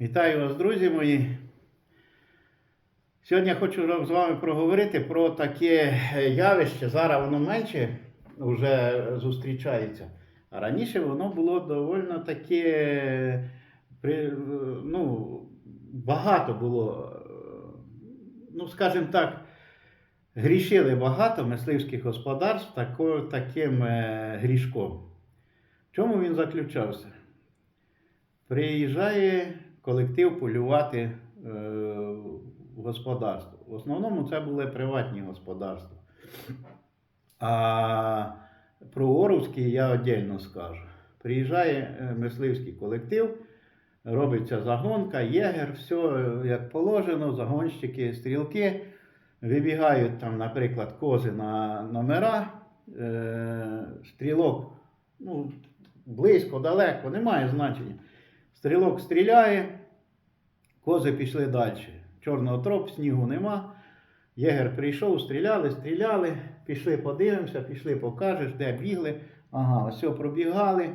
Вітаю вас, друзі мої. Сьогодні я хочу з вами проговорити про таке явище. Зараз воно менше вже зустрічається. А раніше воно було доволі таке, ну, багато було, ну, скажімо так, грішили багато мисливських господарств таким е, грішком. В чому він заключався? Приїжджає колектив полювати е, в господарство. В основному це були приватні господарства. А про Оровський я віддільно скажу. Приїжджає е, мисливський колектив, робиться загонка, єгер, все як положено, загонщики, стрілки. Вибігають там, наприклад, кози на номера, е, стрілок ну, близько, далеко, немає значення. Стрілок стріляє, кози пішли далі. Чорного троп, снігу нема. Єгер прийшов, стріляли, стріляли, пішли подивимося, пішли покажеш, де бігли. Ага, ось пробігали.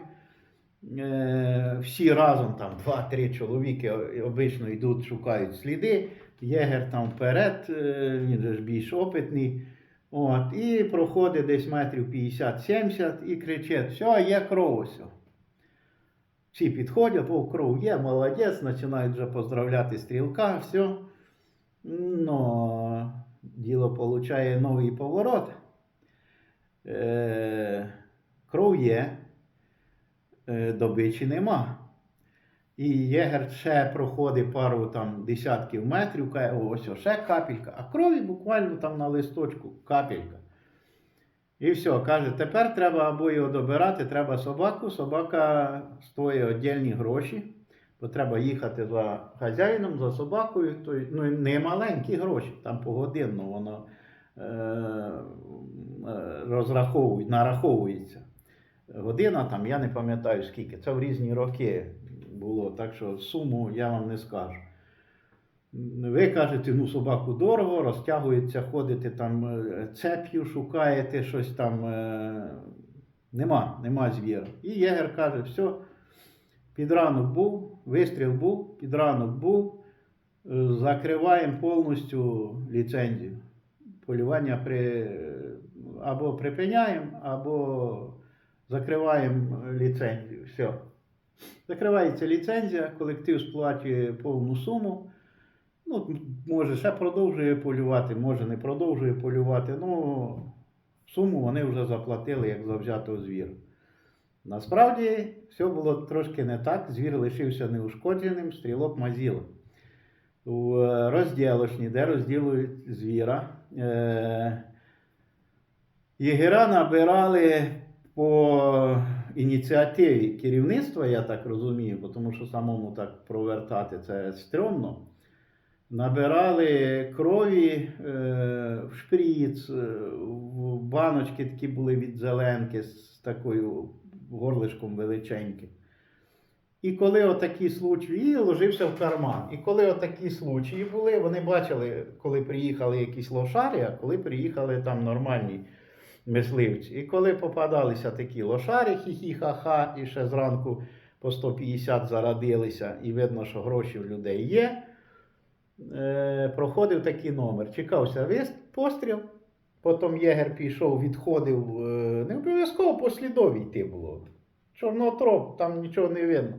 Е, всі разом, там два-три чоловіки обично йдуть, шукають сліди. Єгер там вперед, е, він же ж більш опитний. От, і проходить десь метрів 50-70 і кричить: все, є кров ось. Всі підходять, о, кров є, молодець, починають вже поздравляти стрілка, все. Ну, діло получає новий поворот. Е, кров є, е, добичі нема. І єгер ще проходить пару там десятків метрів, каже, ось ще капелька, а крові буквально там на листочку капелька. І все, каже, тепер треба або його добирати, треба собаку. Собака стоїть віддільні гроші, бо треба їхати за хазяїном, за собакою. То, ну, не маленькі гроші, там погодинно воно е, е, розраховують, нараховується. Година там, я не пам'ятаю скільки, це в різні роки було, так що суму я вам не скажу. Ви кажете, ну собаку дорого, розтягується, ходите там е, цеп'ю, шукаєте щось там. е, Нема, нема звіра. І єгер каже, все, під ранок був, вистріл був, під ранок був, е, закриваємо повністю ліцензію. Полювання при, або припиняємо, або закриваємо ліцензію. Все. Закривається ліцензія, колектив сплачує повну суму. Ну, може, ще продовжує полювати, може не продовжує полювати. Ну, суму вони вже заплатили як за взятого звіра. Насправді, все було трошки не так. Звір лишився неушкодженим, стрілок мазіла. У е, розділочні, де розділують звіра. Е- єгера набирали по ініціативі керівництва, я так розумію, тому що самому так провертати це стрьомно. Набирали крові е, в шприц, е, в баночки такі були від зеленки з такою горлишком величеньким. І коли отакі случаї, і ложився в карман. І коли отакі случаї були, вони бачили, коли приїхали якісь лошари, а коли приїхали там нормальні мисливці. І коли попадалися такі лошари, хі-хі-ха-ха, і ще зранку по 150 зарадилися, і видно, що гроші в людей є е, проходив такий номер. Чекався вис- постріл, потім єгер пішов, відходив, е, не обов'язково по слідові йти було. Чорнотроп, там нічого не видно.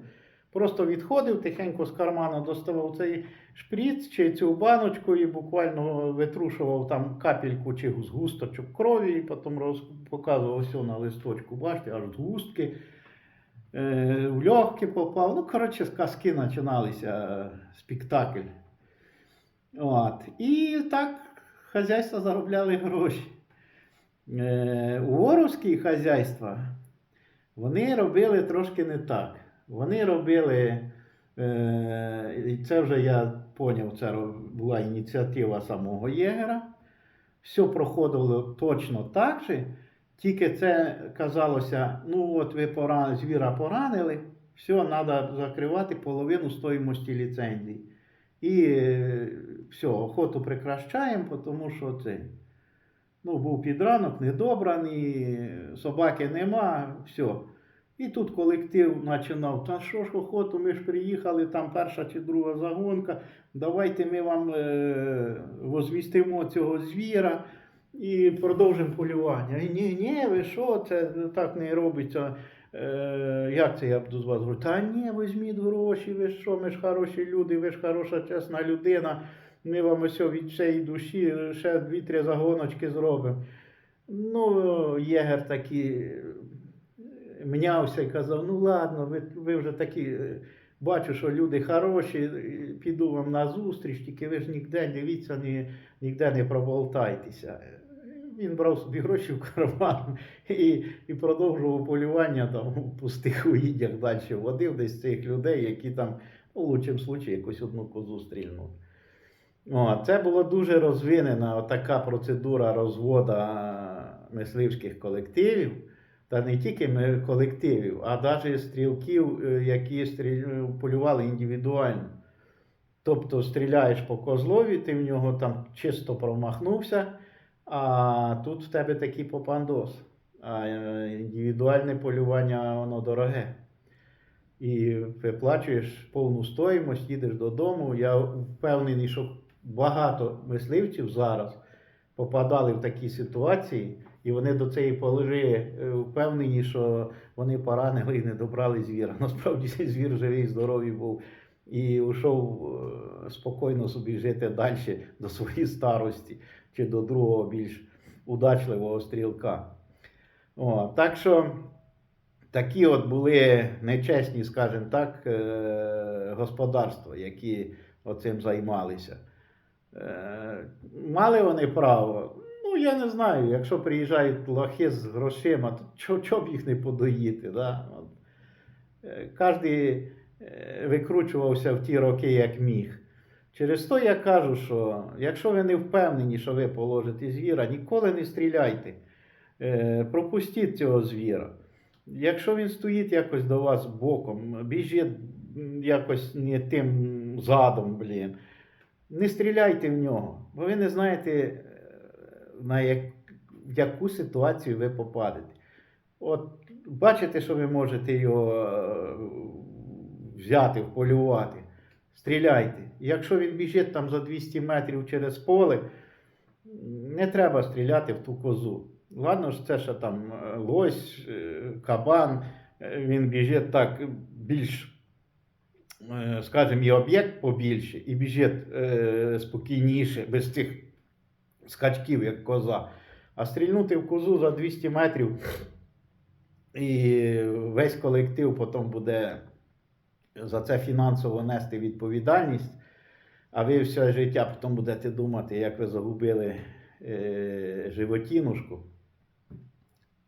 Просто відходив, тихенько з кармана доставав цей шприц чи цю баночку і буквально витрушував там капельку чи згусточок крові, і потім роз... показував ось на листочку, бачите, аж згустки. Е, в легкі попав. Ну, коротше, казки починалися, спектакль. От. І так хазяйства заробляли гроші. Е, у хазяйства вони робили трошки не так. Вони робили, е, і це вже я поняв, це була ініціатива самого Єгера. Все проходило точно так же, тільки це казалося, ну от ви пора, звіра поранили, все, треба закривати половину стоїмості ліцензії. І е, все, охоту прекращаємо, тому що це. Ну, був підранок, недобраний, собаки нема, все. І тут колектив починав, та що ж охоту, ми ж приїхали, там перша чи друга загонка, давайте ми вам е, возмістимо цього звіра і продовжимо полювання. І ні, ні, ви що, це так не робиться. Е, як це я буду з вас говорити? Та ні, візьміть гроші, ви що, ми ж хороші люди, ви ж хороша, чесна людина. Ми вам ось від всієї душі ще дві-три загоночки зробимо. Ну, єгер такий е, мнявся і казав: ну ладно, ви, ви вже такі, е, бачу, що люди хороші, е, піду вам на зустріч, тільки ви ж ніде, дивіться, ні, ніде не проболтайтеся. Він брав собі гроші в карман і, і продовжував полювання там у пустих уїдях далі водив десь цих людей, які там, ну, в лучшому случаї, якусь одну козу стрільнуть. О, це була дуже розвинена така процедура розвода мисливських колективів, та не тільки колективів, а навіть стрілків, е, які полювали індивідуально. Тобто стріляєш по козлові, ти в нього там чисто промахнувся, а тут в тебе такий попандос. А е, індивідуальне полювання воно дороге. І виплачуєш повну стоїмость, їдеш додому. Я впевнений, що багато мисливців зараз попадали в такі ситуації, і вони до цієї положи е, впевнені, що вони поранили і не добрали звіра. Насправді звір живий, здоровий був і йшов е, спокійно собі жити далі до своєї старості чи до другого більш удачливого стрілка. О, так що такі от були нечесні, скажімо так, е, господарства, які оцим займалися. Е, Мали вони право? Ну, я не знаю. Якщо приїжджають лохи з грошима, то чого, чого б їх не подоїти? Да? От. Е, Кожен викручувався в ті роки, як міг. Через то я кажу, що якщо ви не впевнені, що ви положите звіра, ніколи не стріляйте. Е, Пропустіть цього звіра. Якщо він стоїть якось до вас боком, біжить якось не тим задом, блін, не стріляйте в нього, бо ви не знаєте, е, на як, в яку ситуацію ви попадете. От бачите, що ви можете його е, взяти, вполювати. Стріляйте. Якщо він біжить там за 200 метрів через поле, не треба стріляти в ту козу. Ладно ж, це ще там е, лось, кабан, він біжить так більш, скажімо, і об'єкт побільше, і біжить е, спокійніше, без цих скачків, як коза. А стрільнути в козу за 200 метрів, і весь колектив потім буде за це фінансово нести відповідальність, а ви все життя потім будете думати, як ви загубили е, животінушку.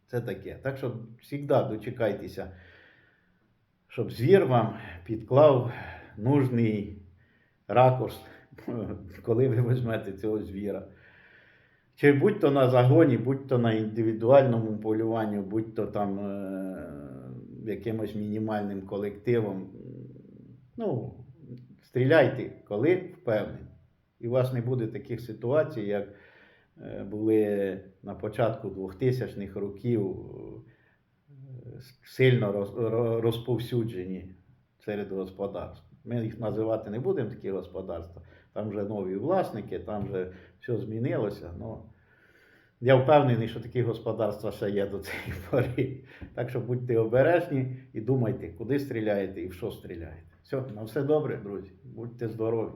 Це таке. Так що завжди дочекайтеся, щоб звір вам підклав нужний ракурс, коли ви візьмете цього звіра. Чи будь то на загоні, будь то на індивідуальному полюванні, будь то там е, якимось мінімальним колективом. Ну, стріляйте, коли впевнені. І у вас не буде таких ситуацій, як е, були на початку 2000-х років сильно розповсюджені серед господарств. Ми їх називати не будемо такі господарства. Там вже нові власники, там вже все змінилося. Ну, я впевнений, що такі господарства ще є до цієї пори. Так що будьте обережні і думайте, куди стріляєте і в що стріляєте. Все, на все добре, друзі. Будьте здорові.